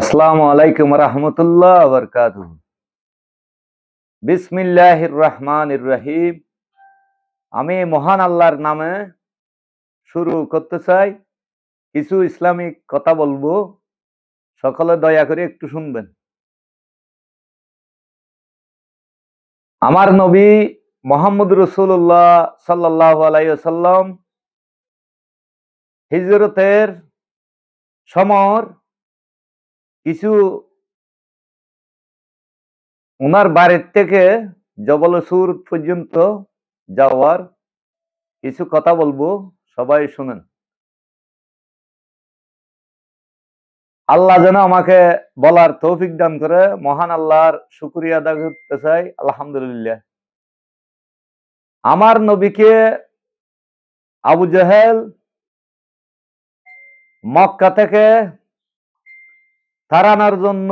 আসসালামু আলাইকুম রহমতুল্লাহ বরকাত রহমানির রহিম আমি মহান আল্লাহর নামে শুরু করতে চাই। কিছু ইসলামিক কথা বলব। সকলে দয়া করে একটু শুনবেন। আমার নবী মোহাম্মদ রসুল্লাহ সাল্লাহ আলাইসাল্লাম হিজরতের সমর কিছু ওনার বাড়ির থেকে জবল সুর পর্যন্ত যাওয়ার কিছু কথা বলব, সবাই শুনেন। আল্লাহ যেন আমাকে বলার তৌফিক দান করে, মহান আল্লাহর শুক্রিয়া আদা করতে চাই, আলহামদুলিল্লাহ। আমার নবীকে আবু জাহেল মক্কা থেকে তাড়ানোর জন্য,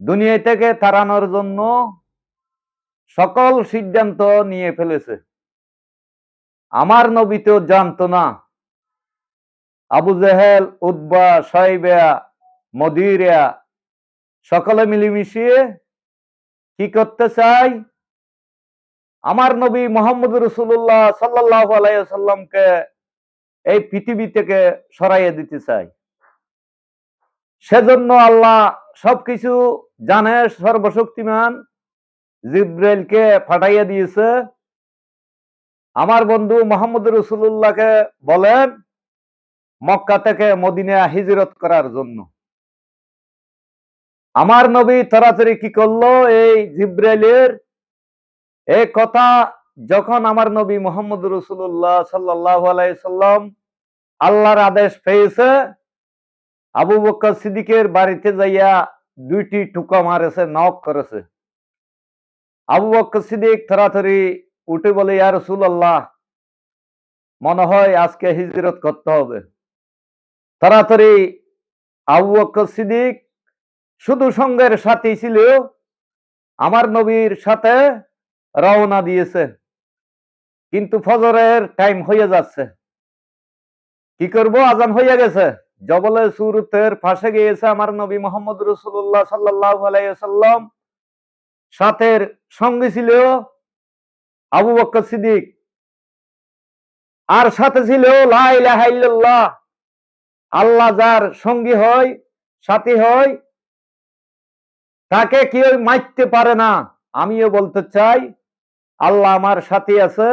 দুনিয়া থেকে তাড়ানোর জন্য সকল সিদ্ধান্ত নিয়ে ফেলেছে। আমার নবী তো জানতো না। আবু জেহেল উদ্বা সাইবা মদিরা সকলে মিলেমিশিয়ে কি করতে চাই আমার নবী মোহাম্মদ রসুল্লাহ সাল্লাহ আলাইসাল্লামকে এই পৃথিবী থেকে সরাইয়ে দিতে চাই সেজন্য আল্লাহ সবকিছু জানে, সর্বশক্তিমান। জিব্রাইলকে ফাটাইয়া দিয়েছে। আমার বন্ধু মোহাম্মদ রসুল্লাহকে বলেন, মক্কা থেকে মদিনা হিজরত করার জন্য। আমার নবী তাড়াতাড়ি কি করল? এই জিব্রাইলের এই কথা যখন আমার নবী মোহাম্মদ রসুল্লাহ সাল্লাহ আলাইসাল্লাম আল্লাহর আদেশ পেয়েছে আবু বক্কর সিদ্দিকের বাড়িতে যাইয়া দুইটি টুকা মারেছে নক করেছে। আবু বক্কর সিদ্দিক তাড়াতাড়ি উঠে বলে, ইয়া রসুল আল্লাহ মনে হয় আজকে হিজরত করতে হবে। তাড়াতাড়ি আবু বক্কর সিদ্দিক শুধু সঙ্গের সাথী ছিল, আমার নবীর সাথে রওনা দিয়েছে। কিন্তু ফজরের টাইম হয়ে যাচ্ছে। কি করব? আজান হইয়া গেছে। জবলে সুরতের ফাঁসে গিয়েছে আমার নবী মোহাম্মদ রসুল্লাহ সাল্লাহ আলাইসাল্লাম সাথের সঙ্গে ছিল আবু বক্কর সিদ্দিক। আর সাথে ছিল লাইলাহাইল্লাহ আল্লাহ যার সঙ্গী হয়, সাথী হয়, তাকে কেউ মারতে পারে না। আমিও বলতে চাই, আল্লাহ আমার সাথী আছে,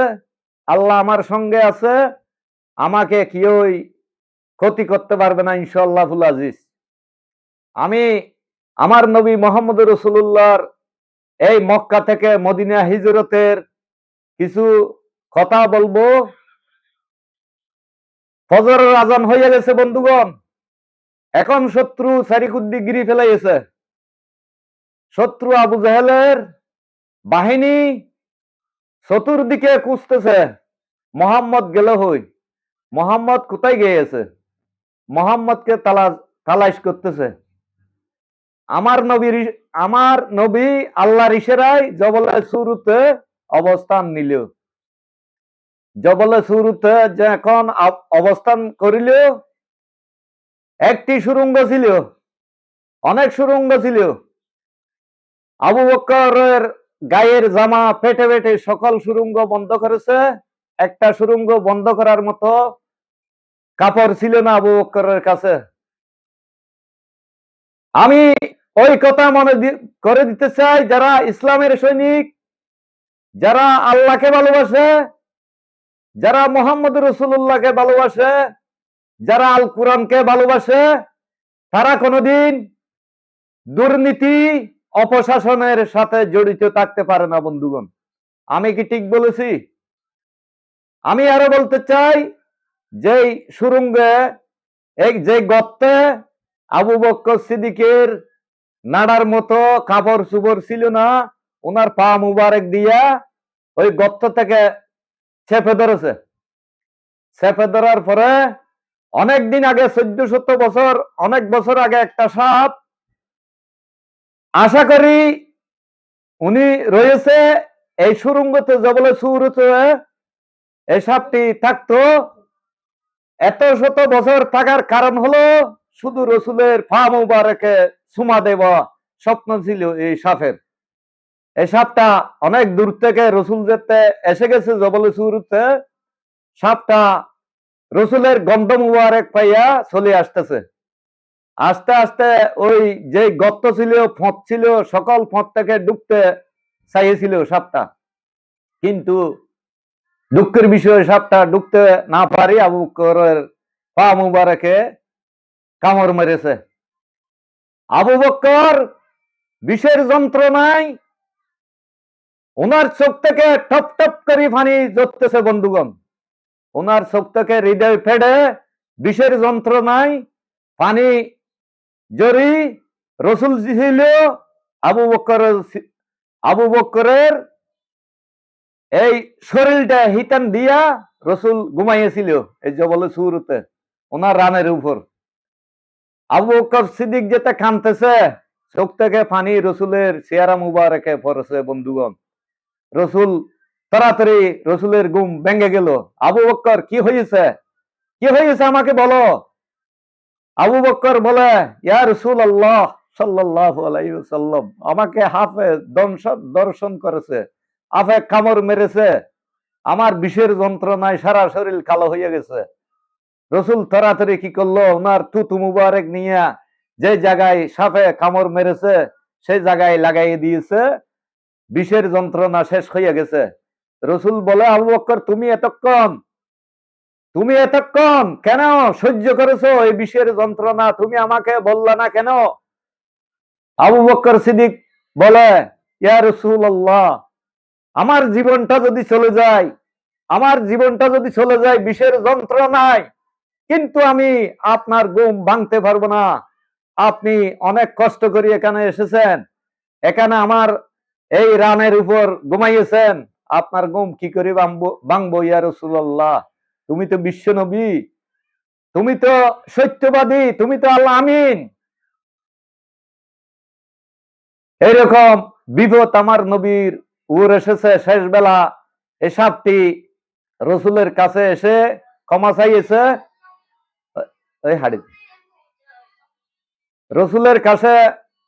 আল্লাহ আমার সঙ্গে আছে, আমাকে কেউই ক্ষতি করতে পারবে না ইনশাল্লাহ আজিজ। আমি আমার নবী মোহাম্মদ রসুল্লাহর এই মক্কা থেকে মদিনা হিজরতের কিছু কথা বলব। ফজরের আজান হয়ে গেছে, বন্ধুগণ। এখন শত্রু সারিকুদ্দি গিরি ফেলাইছে শত্রু আবু জাহেলের বাহিনী চতুর্দিকে কুঁচতেছে মোহাম্মদ গেল হই। মোহাম্মদ কোথায় গিয়েছে? মোহাম্মদকে তালাশ তালাশ করতেছে। আমার নবীর আমার নবী আল্লাহর ইশারায় জবলে শুরুতে অবস্থান নিল জবলে শুরুতে যখন অবস্থান করিল একটি সুরঙ্গ ছিল অনেক সুরঙ্গ ছিল আবু বকরের গায়ের জামা পেটে পেটে সকল সুরঙ্গ বন্ধ করেছে। একটা সুরঙ্গ বন্ধ করার মতো কাপড় ছিল না আবু বকরের কাছে। আমি ওই কথা মনে করে দিতে চাই, যারা ইসলামের সৈনিক, যারা আল্লাহকে ভালোবাসে, যারা মোহাম্মদ রসুল্লাহকে ভালোবাসে, যারা আল কোরআনকে ভালোবাসে, তারা কোনোদিন দুর্নীতি, অপশাসনের সাথে জড়িত থাকতে পারে না, বন্ধুগণ। আমি কি ঠিক বলেছি? আমি আরও বলতে চাই যেই সুরঙ্গে এই যে গর্তে আবু বক্কর সিদ্দিকের নাড়ার মতো কাপড় চুপড় ছিল না, ওনার পা মুবারক দিয়া ওই গর্ত থেকে চেপে ধরেছে। চেপে ধরার পরে অনেক দিন আগে, চোদ্দ শত বছর, অনেক বছর আগে একটা সাপ, আশা করি উনি রয়েছে, এই সুরঙ্গতে জবলে সুরতে এই সাপটি থাকতো। এত শত বছর থাকার কারণ হলো শুধু রসুলের পা মুবারকে সুমা দেব স্বপ্ন ছিল এই সাপের এই সাপটা অনেক দূর থেকে রসুল যেতে এসে গেছে জবলে সুরতে, সাপটা রসুলের গন্ধ মুবারক পাইয়া চলে আসতেছে। আস্তে আস্তে ওই যে গর্ত ছিল ফঁত ছিল, সকল ফঁত থেকে ডুবতে চাইছিল সাপটা। কিন্তু দুঃখের বিষয়ে সাপটা ডুবতে না পারি, আবু বকরের পা মুবারকে কামড় মেরেছে। আবু বক্কর বিষের যন্ত্রণায় ওনার চোখ থেকে টপ টপ করে পানি জড়তেছে বন্ধুগণ। ওনার চোখ থেকে হৃদয় ফেডে বিষের যন্ত্রণায় পানি জরি রসুল আবু বক্করের আবু বক্করের এই শরীরটা হিতান দিয়া রসুল ঘুমাইয়েছিল, এই জবলে সুরতে, ওনার রানের উপর। আবু বকর সিদ্দিক যেতে কানতেছে, চোখ থেকে পানি রসুলের চেয়ারা মুবারকে পড়েছে, বন্ধুগণ। রসুল তাড়াতাড়ি রসুলের ঘুম ভেঙে গেল। আবু বক্কর কি হয়েছে কি হয়েছে আমাকে বলো? আবু বক্কর বলে, ইয়া রসুল আল্লাহ ওয়াসাল্লাম, আমাকে হাফে দর্শন করেছে। হাফে কামড় মেরেছে। আমার বিষের যন্ত্রণায় সারা শরীর কালো হয়ে গেছে। রসুল তাড়াতাড়ি কি করল? ওনার তুতু মুবারক নিয়ে যে জায়গায় সাপে কামড় মেরেছে, সেই জায়গায় লাগাই দিয়েছে। বিষের যন্ত্রণা শেষ হয়ে গেছে। রসুল বলে, আবু বক্কর, তুমি এতক্ষণ তুমি এতক্ষণ কেন সহ্য করেছ? এই বিষের যন্ত্রণা তুমি আমাকে বললা না কেন? আবু বক্কর সিদ্দিক বলে, ইয়া রসুল আমার জীবনটা যদি চলে যায়, আমার জীবনটা যদি চলে যায়, বিষের যন্ত্রণায় কিন্তু আমি আপনার গুম ভাঙতে পারব না। আপনি অনেক কষ্ট করে এখানে এসেছেন, এখানে আমার এই রানের উপর ঘুমাইয়েছেন, আপনার গুম কি করে ভাঙবো ইয়া রসুল্লাহ তুমি তো বিশ্ব নবী, তুমি তো সত্যবাদী, তুমি তো আল্লাহ আমিন। এইরকম বিপদ আমার নবীর উর এসেছে শেষ বেলা এই সাপটি রসুলের কাছে এসে ক্ষমা চাইয়েছে। ওই রসুলের কাছে